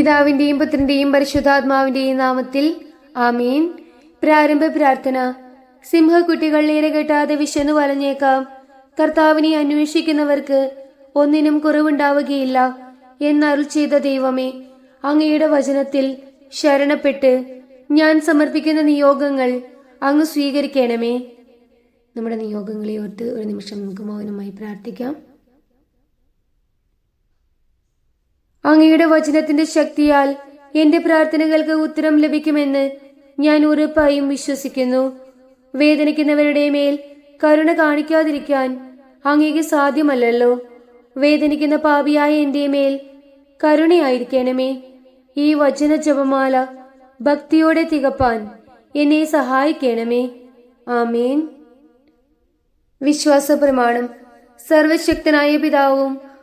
പിതാവിന്റെയും പുത്രന്റെയും പരിശുദ്ധാത്മാവിന്റെയും നാമത്തിൽ ആമീൻ. പ്രാരംഭ പ്രാർത്ഥന. സിംഹക്കുട്ടികൾ ഇരകെട്ടാതെ വിശന്നു വലഞ്ഞേക്കാം. കർത്താവിനെ അന്വേഷിക്കുന്നവർക്ക് ഒന്നിനും കുറവുണ്ടാവുകയില്ല എന്നരുൾ ചെയ്ത ദൈവമേ അങ്ങയുടെ വചനത്തിൽ ശരണപ്പെട്ട് ഞാൻ സമർപ്പിക്കുന്ന നിയോഗങ്ങൾ അങ്ങ് സ്വീകരിക്കണമേ. നമ്മുടെ നിയോഗങ്ങളെ ഓർത്ത് ഒരു നിമിഷം നമുക്ക് മൗനമായി പ്രാർത്ഥിക്കാം. അങ്ങയുടെ വചനത്തിന്റെ ശക്തിയാൽ എന്റെ പ്രാർത്ഥനകൾക്ക് ഉത്തരം ലഭിക്കുമെന്ന് ഞാൻ ഉറപ്പായും വിശ്വസിക്കുന്നു. വേദനിക്കുന്നവരുടെ മേൽ കരുണ കാണിക്കാതിരിക്കാൻ അങ്ങേക്ക് സാധ്യമല്ലല്ലോ. വേദനിക്കുന്ന പാപിയായ എന്റെ മേൽ കരുണയായിരിക്കണമേ. ഈ വചന ജപമാല ഭക്തിയോടെ തികപ്പാൻ എന്നെ സഹായിക്കണമേ. ആമേൻ. വിശ്വാസ പ്രമാണം സർവശക്തനായ പിതാവും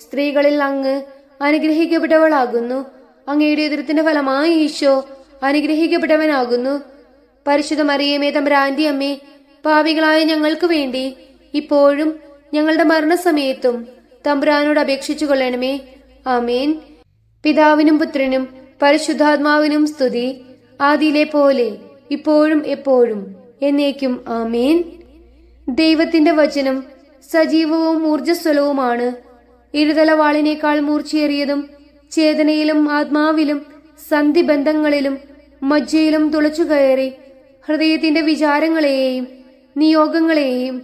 സ്ത്രീകളിൽ അങ്ങ് അനുഗ്രഹിക്കപ്പെട്ടവളാകുന്നു. അങ്ങയുടെ എതിർത്തിന്റെ ഫലമായി ഈശോ അനുഗ്രഹിക്കപ്പെട്ടവനാകുന്നു. പരിശുദ്ധ മറിയമേ തമ്പുരാന്റെ അമ്മേ പാവികളായ ഞങ്ങൾക്ക് വേണ്ടി ഇപ്പോഴും ഞങ്ങളുടെ മരണസമയത്തും തമ്പുരാനോട് അപേക്ഷിച്ചു കൊള്ളണമേ. ആമേൻ. പിതാവിനും പുത്രനും പരിശുദ്ധാത്മാവിനും സ്തുതി. ആദിയിലെ പോലെ ഇപ്പോഴും എപ്പോഴും എന്നേക്കും ആമേൻ. ദൈവത്തിന്റെ വചനം സജീവവും ഊർജസ്വലവുമാണ് ഇരുതല വാളിനേക്കാൾ മൂർച്ചയേറിയതും ചേതനയിലും ആത്മാവിലും സന്ധിബന്ധങ്ങളിലും മജ്ജയിലും തുളച്ചുകയറി ഹൃദയത്തിന്റെ വിചാരങ്ങളെയും നിയോഗങ്ങളെയും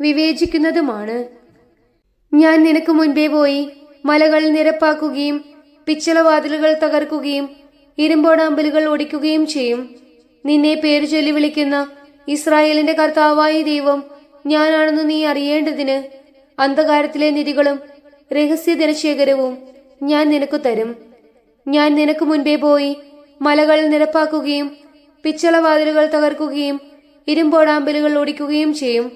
വിവേചിക്കുന്നതുമാണ്. ഞാൻ നിനക്ക് മുൻപേ പോയി മലകൾ നിരപ്പാക്കുകയും പിച്ചളവാതിലുകൾ തകർക്കുകയും ഇരുമ്പോടാമ്പലുകൾ ഒടിക്കുകയും ചെയ്യും. നിന്നെ പേര് ചൊല്ലി വിളിക്കുന്ന ഇസ്രായേലിന്റെ കർത്താവായ ദൈവം ഞാനാണെന്ന് നീ അറിയേണ്ടതിന് അന്ധകാരത്തിലെ നിധികളും രഹസ്യ ധനശേഖരവും ഞാൻ നിനക്ക് തരും. ഞാൻ നിനക്ക് മുൻപേ പോയി മലകൾ നിരപ്പാക്കുകയും പിച്ചളവാതിലുകൾ തകർക്കുകയും ഇരുമ്പോടാമ്പലുകൾ ഓടിക്കുകയും ചെയ്യും.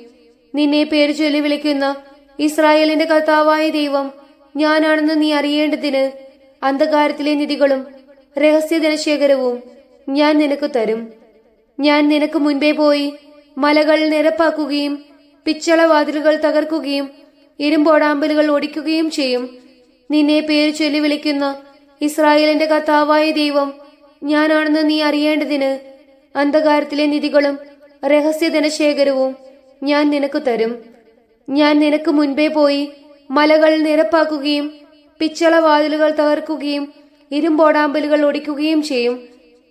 നിന്നെ പേര് ചൊല്ലി വിളിക്കുന്ന ഇസ്രായേലിന്റെ കർത്താവായ ദൈവം ഞാനാണെന്ന് നീ അറിയേണ്ടതിന് അന്ധകാരത്തിലെ നിധികളും രഹസ്യ ധനശേഖരവും ഞാൻ നിനക്ക് തരും. ഞാൻ നിനക്ക് മുൻപേ പോയി മലകൾ നിരപ്പാക്കുകയും പിച്ചളവാതിലുകൾ തകർക്കുകയും ഇരുമ്പോടാമ്പലുകൾ ഒടിക്കുകയും ചെയ്യും. നിന്നെ പേര് ചൊല്ലി വിളിക്കുന്ന ഇസ്രായേലിന്റെ കർത്താവായ ദൈവം ഞാനാണെന്ന് നീ അറിയേണ്ടതിന് അന്ധകാരത്തിലെ നിധികളും രഹസ്യധനശേഖരവും ഞാൻ നിനക്ക് തരും. ഞാൻ നിനക്ക് മുൻപേ പോയി മലകൾ നിരപ്പാക്കുകയും പിച്ചളവാതിലുകൾ തകർക്കുകയും ഇരുമ്പോടാമ്പലുകൾ ഒടിക്കുകയും ചെയ്യും.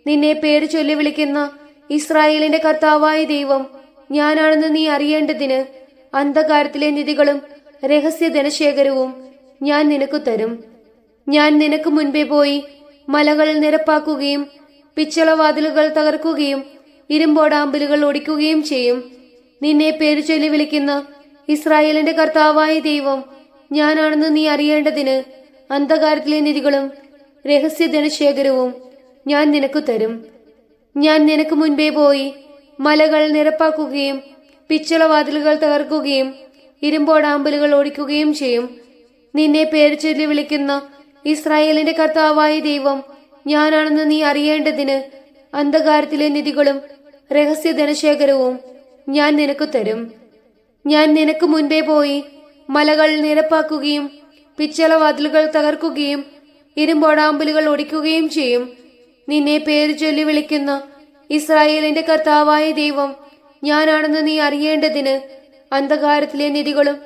നിന്നെ പേര് ചൊല്ലി വിളിക്കുന്ന ഇസ്രായേലിന്റെ കർത്താവായ ദൈവം ഞാനാണെന്ന് നീ അറിയേണ്ടതിന് അന്ധകാരത്തിലെ നിധികളും രഹസ്യ ധനശേഖരവും ഞാൻ നിനക്ക് തരും. ഞാൻ നിനക്ക് മുൻപേ പോയി മലകൾ നിരപ്പാക്കുകയും പിച്ചളവാതിലുകൾ തകർക്കുകയും ഇരുമ്പോടാമ്പലുകൾ ഒടിക്കുകയും ചെയ്യും. നിന്നെ പേരു ചൊല്ലി വിളിക്കുന്ന ഇസ്രായേലിന്റെ കർത്താവായ ദൈവം ഞാനാണെന്ന് നീ അറിയേണ്ടതിന് അന്ധകാരത്തിലെ നിധികളും രഹസ്യ ധനശേഖരവും ഞാൻ നിനക്ക് തരും. ഞാൻ നിനക്ക് മുൻപേ പോയി മലകൾ നിരപ്പാക്കുകയും പിച്ചളവാതിലുകൾ തകർക്കുകയും ഇരുമ്പോടാമ്പലുകൾ ഓടിക്കുകയും ചെയ്യും. നിന്നെ പേര് ചൊല്ലി വിളിക്കുന്ന ഇസ്രായേലിന്റെ കർത്താവായ ദൈവം ഞാനാണെന്ന് നീ അറിയേണ്ടതിന് അന്ധകാരത്തിലെ നിധികളും രഹസ്യ ധനശേഖരവും ഞാൻ നിനക്ക് തരും. ഞാൻ നിനക്ക് മുൻപേ പോയി മലകൾ നിരപ്പാക്കുകയും പിച്ചള വാതിലുകൾ തകർക്കുകയും ഇരുമ്പോടാമ്പലുകൾ ഒടിക്കുകയും ചെയ്യും. നിന്നെ പേര് ചൊല്ലി വിളിക്കുന്ന ഇസ്രായേലിന്റെ കർത്താവായ ദൈവം ഞാനാണെന്ന് നീ അറിയേണ്ടതിന് അന്ധകാരത്തിലെ നിധികളും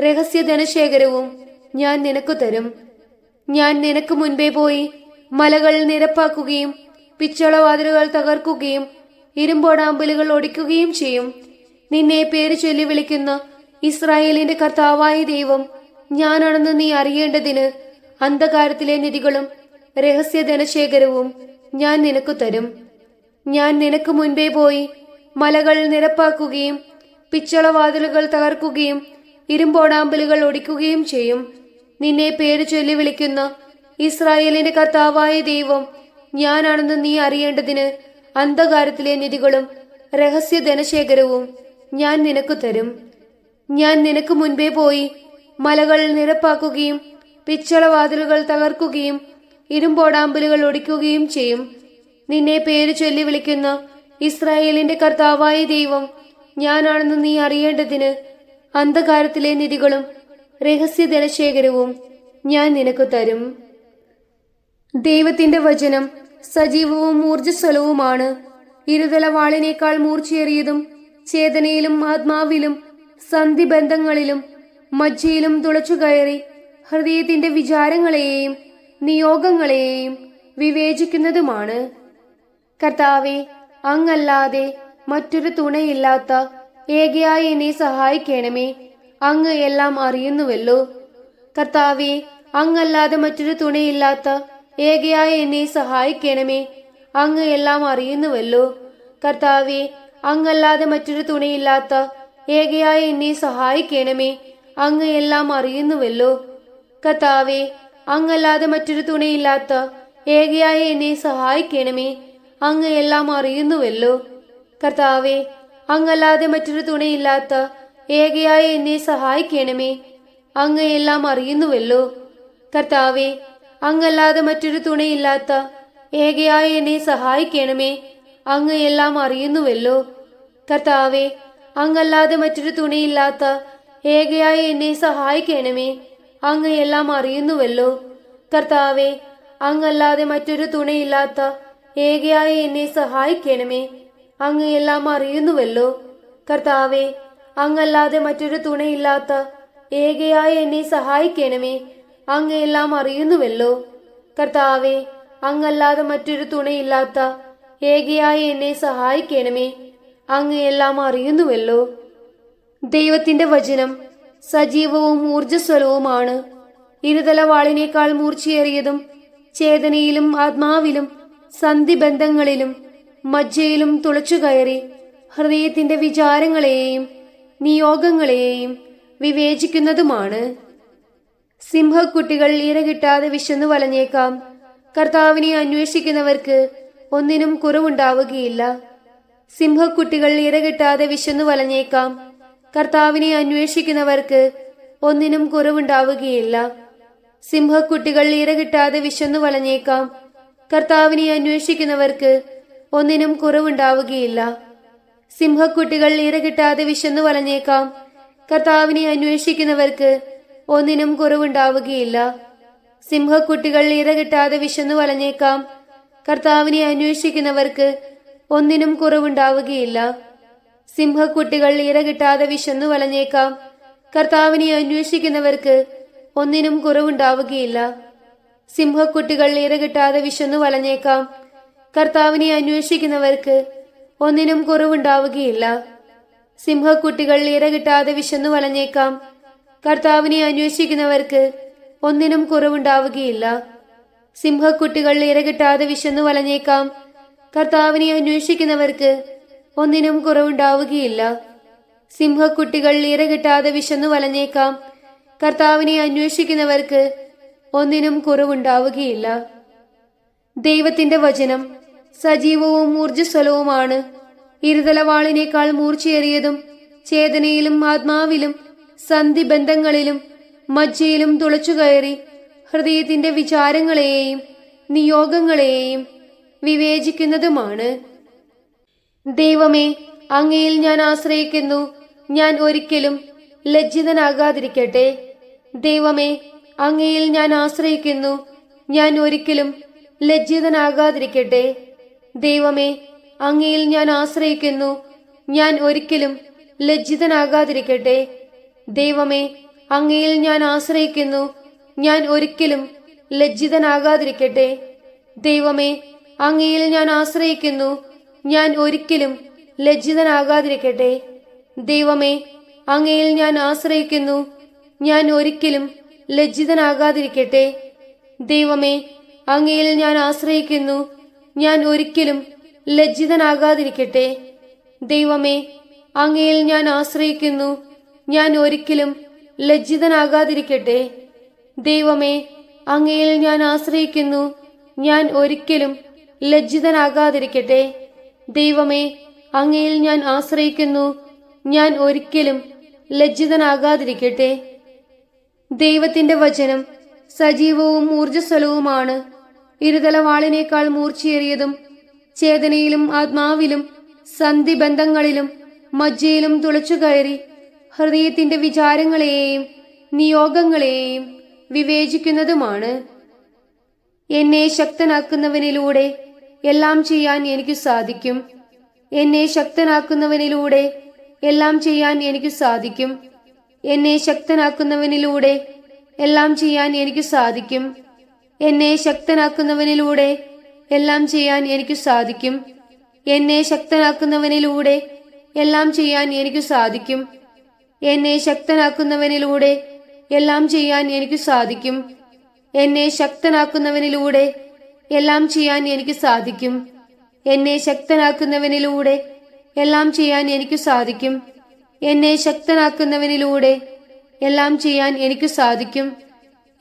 രഹസ്യ ധനശേഖരവും ഞാൻ നിനക്ക് തരും. ഞാൻ നിനക്ക് മുൻപേ പോയി മലകൾ നിരപ്പാക്കുകയും പിച്ചളവാതിലുകൾ തകർക്കുകയും ഇരുമ്പോടാമ്പലുകൾ ഒടിക്കുകയും ചെയ്യും. നിന്നെ പേര് ചൊല്ലി വിളിക്കുന്ന ഇസ്രായേലിന്റെ കർത്താവായ ദൈവം ഞാനാണെന്ന് നീ അറിയേണ്ടതിന് അന്ധകാരത്തിലെ നിധികളും രഹസ്യ ധനശേഖരവും ഞാൻ നിനക്ക് തരും. ഞാൻ നിനക്ക് മുൻപേ പോയി മലകൾ നിരപ്പാക്കുകയും പിച്ചളവാതിലുകൾ തകർക്കുകയും ഇരുമ്പോടാമ്പലുകൾ ഒടിക്കുകയും ചെയ്യും. നിന്നെ പേര് ചൊല്ലി വിളിക്കുന്ന ഇസ്രായേലിന്റെ കർത്താവായ ദൈവം ഞാനാണെന്ന് നീ അറിയേണ്ടതിന് അന്ധകാരത്തിലെ നിധികളും രഹസ്യ ധനശേഖരവും ഞാൻ നിനക്ക് തരും. ഞാൻ നിനക്ക് മുൻപേ പോയി മലകൾ നിരപ്പാക്കുകയും പിച്ചളവാതിലുകൾ തകർക്കുകയും ഇരുമ്പോടാമ്പലുകൾ ഒടിക്കുകയും ചെയ്യും. നിന്നെ പേര് ചൊല്ലി വിളിക്കുന്ന ഇസ്രായേലിന്റെ കർത്താവായ ദൈവം ഞാനാണെന്ന് നീ അറിയേണ്ടതിന് അന്ധകാരത്തിലെ നിധികളും രഹസ്യ ധനശേഖരവും ഞാൻ നിനക്ക് തരും. ദൈവത്തിന്റെ വചനം സജീവവും ഊർജസ്വലവുമാണ്. ഇരുതലവാളിനേക്കാൾ മൂർച്ചയേറിയതും ചേതനയിലും ആത്മാവിലും സന്ധിബന്ധങ്ങളിലും മജ്ജയിലും തുളച്ചുകയറി ഹൃദയത്തിന്റെ വിചാരങ്ങളെയും നിയോഗങ്ങളെയും വിവേചിക്കുന്നതുമാണ്. കർത്താവെ അങ്ങല്ലാതെ മറ്റൊരു തുണയില്ലാത്ത ഏകയായി എന്നെ സഹായിക്കണമേ. അങ്ങ് എല്ലാം അറിയുന്നുവല്ലോ. കർത്താവെ അങ്ങല്ലാതെ മറ്റൊരു തുണയില്ലാത്ത ഏകയായ എന്നെ സഹായിക്കണമേ. അങ്ങ് എല്ലാം അറിയുന്നുവല്ലോ. കർത്താവെ അങ്ങല്ലാതെ മറ്റൊരു തുണയില്ലാത്ത ഏകയായ എന്നെ സഹായിക്കണമേ. അങ്ങ് എല്ലാം അറിയുന്നുവല്ലോ. കർത്താവെ അങ്ങല്ലാതെ മറ്റൊരു തുണയില്ലാത്ത ഏകയായ എന്നെ സഹായിക്കണമേ. അങ്ങ് എല്ലാം അറിയുന്നുവല്ലോ. കർത്താവെ അങ്ങല്ലാതെ മറ്റൊരു തുണയില്ലാത്ത ഏകയായ എന്നെ സഹായിക്കണമേ. അങ്ങ് എല്ലാം അറിയുന്നുവല്ലോ. കർത്താവെ അങ്ങല്ലാതെ മറ്റൊരു തുണയില്ലാത്ത ഏകയായ എന്നെ സഹായിക്കണമേ. അങ്ങ് എല്ലാം അറിയുന്നുവല്ലോ. കർത്താവെ അങ്ങല്ലാതെ മറ്റൊരു തുണയില്ലാത്ത ഏകയായ എന്നെ സഹായിക്കണമേ. അങ്ങ് എല്ലാം അറിയുന്നുവല്ലോ. കർത്താവെ അങ്ങല്ലാതെ മറ്റൊരു തുണയില്ലാത്ത ഏകയായ എന്നെ സഹായിക്കണമേ. അങ്ങ് എല്ലാം അറിയുന്നുവല്ലോ. കർത്താവെ അങ്ങല്ലാതെ മറ്റൊരു തുണയില്ലാത്ത ഏകയായ എന്നെ സഹായിക്കണമേ. അങ്ങ് എല്ലാം അറിയുന്നുവല്ലോ. കർത്താവെ അങ്ങല്ലാതെ മറ്റൊരു തുണയില്ലാത്ത ഏകയായ എന്നെ സഹായിക്കണമേ. അങ്ങ് എല്ലാം അറിയുന്നുവല്ലോ. ദൈവത്തിന്റെ വചനം സജീവവും ഊർജസ്വലവുമാണ് ഇരുതലവാളിനേക്കാൾ മൂർച്ചയേറിയതും ചേതനയിലും ആത്മാവിലും സന്ധിബന്ധങ്ങളിലും മജ്ജയിലും തുളച്ചുകയറി ഹൃദയത്തിന്റെ വിചാരങ്ങളെയും നിയോഗങ്ങളെയും വിവേചിക്കുന്നതുമാണ്. സിംഹക്കുട്ടികൾ ഇരകിട്ടാതെ വിശന്നു വലഞ്ഞേക്കാം. കർത്താവിനെ അന്വേഷിക്കുന്നവർക്ക് ഒന്നിനും കുറവുണ്ടാവുകയില്ല. സിംഹക്കുട്ടികൾ ഇരകിട്ടാതെ വിശന്നു വലഞ്ഞേക്കാം. കർത്താവിനെ അന്വേഷിക്കുന്നവർക്ക് ഒന്നിനും കുറവുണ്ടാവുകയില്ല. സിംഹക്കുട്ടികൾ ഇരകിട്ടാതെ വിശന്നു വലഞ്ഞേക്കാം. കർത്താവിനെ അന്വേഷിക്കുന്നവർക്ക് ഒന്നിനും കുറവുണ്ടാവുകയില്ല. സിംഹക്കുട്ടികൾ ഇരകിട്ടാതെ വിശന്നു വലഞ്ഞേക്കാം. കർത്താവിനെ അന്വേഷിക്കുന്നവർക്ക് ഒന്നിനും കുറവുണ്ടാവുകയില്ല. സിംഹക്കുട്ടികൾ ഇരകിട്ടാതെ വിശന്നു വലഞ്ഞേക്കാം. കർത്താവിനെ അന്വേഷിക്കുന്നവർക്ക് ഒന്നിനും കുറവുണ്ടാവുകയില്ല. സിംഹക്കുട്ടികൾ ഇരകിട്ടാതെ വിശന്നു വലഞ്ഞേക്കാം. കർത്താവിനെ അന്വേഷിക്കുന്നവർക്ക് ഒന്നിനും കുറവുണ്ടാവുകയില്ല. സിംഹക്കുട്ടികൾ ഇരകിട്ടാതെ വിശന്നു വലഞ്ഞേക്കാം. കർത്താവിനെ അന്വേഷിക്കുന്നവർക്ക് ഒന്നിനും കുറവുണ്ടാവുകയില്ല. സിംഹക്കുട്ടികൾ ഇര കിട്ടാതെ വിശന്നു വളഞ്ഞേക്കാം കർത്താവിനെ അന്വേഷിക്കുന്നവർക്ക് ഒന്നിനും കുറവുണ്ടാവുകയില്ല. സിംഹക്കുട്ടികൾ ഇര കിട്ടാതെ വിശന്നു വളഞ്ഞേക്കാം കർത്താവിനെ അന്വേഷിക്കുന്നവർക്ക് ഒന്നിനും കുറവുണ്ടാവുകയില്ല. സിംഹക്കുട്ടികൾ ഇര കിട്ടാതെ വിശന്നു വലഞ്ഞേക്കാം. കർത്താവിനെ അന്വേഷിക്കുന്നവർക്ക് ഒന്നിനും കുറവുണ്ടാവുകയില്ല. ദൈവത്തിന്റെ വചനം. സജീവവും ഊർജസ്വലവുമാണ്. ഇരുതലവാളിനേക്കാൾ മൂർച്ചയേറിയതും ചേതനയിലും ആത്മാവിലും സന്ധിബന്ധങ്ങളിലും മജ്ജയിലും തുളച്ചുകയറി ഹൃദയത്തിന്റെ വിചാരങ്ങളെയും നിയോഗങ്ങളെയും വിവേചിക്കുന്നതുമാണ്. ദൈവമേ അങ്ങയിൽ ഞാൻ ആശ്രയിക്കുന്നു. ഞാൻ ഒരിക്കലും ലജ്ജിതനാകാതിരിക്കട്ടെ. ദൈവമേ അങ്ങയിൽ ഞാൻ ആശ്രയിക്കുന്നു. ഞാൻ ഒരിക്കലും ലജ്ജിതനാകാതിരിക്കട്ടെ. ദൈവമേ അങ്ങയിൽ ഞാൻ ആശ്രയിക്കുന്നു. ഞാൻ ഒരിക്കലും ലജ്ജിതനാകാതിരിക്കട്ടെ. ദൈവമേ അങ്ങയിൽ ഞാൻ ആശ്രയിക്കുന്നു. ഞാൻ ഒരിക്കലും ലജ്ജിതനാകാതിരിക്കട്ടെ. ദൈവമേ അങ്ങയിൽ ഞാൻ ആശ്രയിക്കുന്നു. ഞാൻ ഒരിക്കലും ലജ്ജിതനാകാതിരിക്കട്ടെ. ദൈവമേ അങ്ങയിൽ ഞാൻ ആശ്രയിക്കുന്നു. ഞാൻ ഒരിക്കലും ലജ്ജിതനാകാതിരിക്കട്ടെ. ദൈവമേ അങ്ങയിൽ ഞാൻ ആശ്രയിക്കുന്നു. ഞാൻ ഒരിക്കലും ലജ്ജിതനാകാതിരിക്കട്ടെ. ദൈവമേ അങ്ങയിൽ ഞാൻ ആശ്രയിക്കുന്നു. ഞാൻ ഒരിക്കലും ലജ്ജിതനാകാതിരിക്കട്ടെ. ദൈവമേ അങ്ങയിൽ ഞാൻ ആശ്രയിക്കുന്നു. ഞാൻ ഒരിക്കലും ലജ്ജിതനാകാതിരിക്കട്ടെ. ദൈവമേ അങ്ങയിൽ ഞാൻ ആശ്രയിക്കുന്നു. ഞാൻ ഒരിക്കലും ലജ്ജിതനാകാതിരിക്കട്ടെ. ദൈവത്തിന്റെ വചനം സജീവവും ഊർജസ്വലവുമാണ്. ഇരുതല വാളിനേക്കാൾ മൂർച്ചയേറിയതും ചേതനയിലും ആത്മാവിലും സന്ധിബന്ധങ്ങളിലും മജ്ജയിലും തുളച്ചു കയറി ഹൃദയത്തിന്റെ വിചാരങ്ങളെയും നിയോഗങ്ങളെയും വിവേചിക്കുന്നതുമാണ്. എന്നെ ശക്തനാക്കുന്നവനിലൂടെ എല്ലാം ചെയ്യാൻ എനിക്ക് സാധിക്കും. എന്നെ ശക്തനാക്കുന്നവനിലൂടെ എല്ലാം ചെയ്യാൻ എനിക്ക് സാധിക്കും. എന്നെ ശക്തനാക്കുന്നവനിലൂടെ എല്ലാം ചെയ്യാൻ എനിക്ക് സാധിക്കും. എന്നെ ശക്തനാക്കുന്നവനിലൂടെ എല്ലാം ചെയ്യാൻ എനിക്ക് സാധിക്കും. എന്നെ ശക്തനാക്കുന്നവനിലൂടെ എല്ലാം ചെയ്യാൻ എനിക്ക് സാധിക്കും. എന്നെ ശക്തനാക്കുന്നവനിലൂടെ എല്ലാം ചെയ്യാൻ എനിക്ക് സാധിക്കും. എന്നെ ശക്തനാക്കുന്നവനിലൂടെ എല്ലാം ചെയ്യാൻ എനിക്ക് സാധിക്കും. എന്നെ ശക്തനാക്കുന്നവനിലൂടെ എല്ലാം ചെയ്യാൻ എനിക്ക് സാധിക്കും. എന്നെ ശക്തനാക്കുന്നവനിലൂടെ എല്ലാം ചെയ്യാൻ എനിക്ക് സാധിക്കും.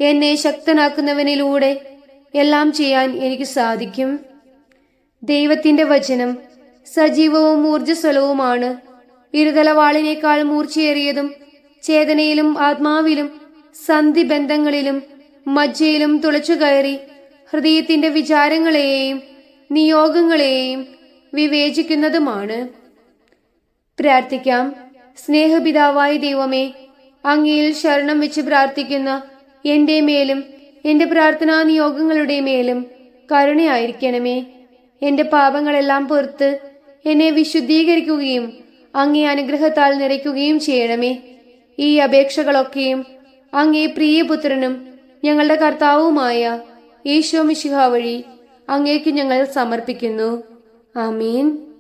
എന്നെ ശക്തനാക്കുന്നവനിലൂടെ എല്ലാം ചെയ്യാൻ എനിക്ക് സാധിക്കും. ദൈവത്തിന്റെ വചനം സജീവവും ഊർജസ്വലവുമാണ്. ഇരുതലവാളിനേക്കാൾ മൂർച്ചയേറിയതും ചേതനയിലും ആത്മാവിലും സന്ധിബന്ധങ്ങളിലും മജ്ജയിലും തുളച്ചുകയറി ഹൃദയത്തിന്റെ വിചാരങ്ങളെയും നിയോഗങ്ങളെയും വിവേചിക്കുന്നതുമാണ്. പ്രാർത്ഥിക്കാം. സ്നേഹപിതാവായ ദൈവമേ അങ്ങയിൽ ശരണം വെച്ച് പ്രാർത്ഥിക്കുന്ന എന്റെ മേലും എന്റെ പ്രാർത്ഥനാ നിയോഗങ്ങളുടെ മേലും കരുണയായിരിക്കണമേ. എന്റെ പാപങ്ങളെല്ലാം പുറത്ത് എന്നെ വിശുദ്ധീകരിക്കുകയും അങ്ങേ അനുഗ്രഹത്താൽ നിറയ്ക്കുകയും ചെയ്യണമേ. ഈ അപേക്ഷകളൊക്കെയും അങ്ങേ പ്രിയപുത്രനും ഞങ്ങളുടെ കർത്താവുമായ ഈശോ മിശിഹ വഴി അങ്ങേക്ക് ഞങ്ങൾ സമർപ്പിക്കുന്നു. ആമീൻ.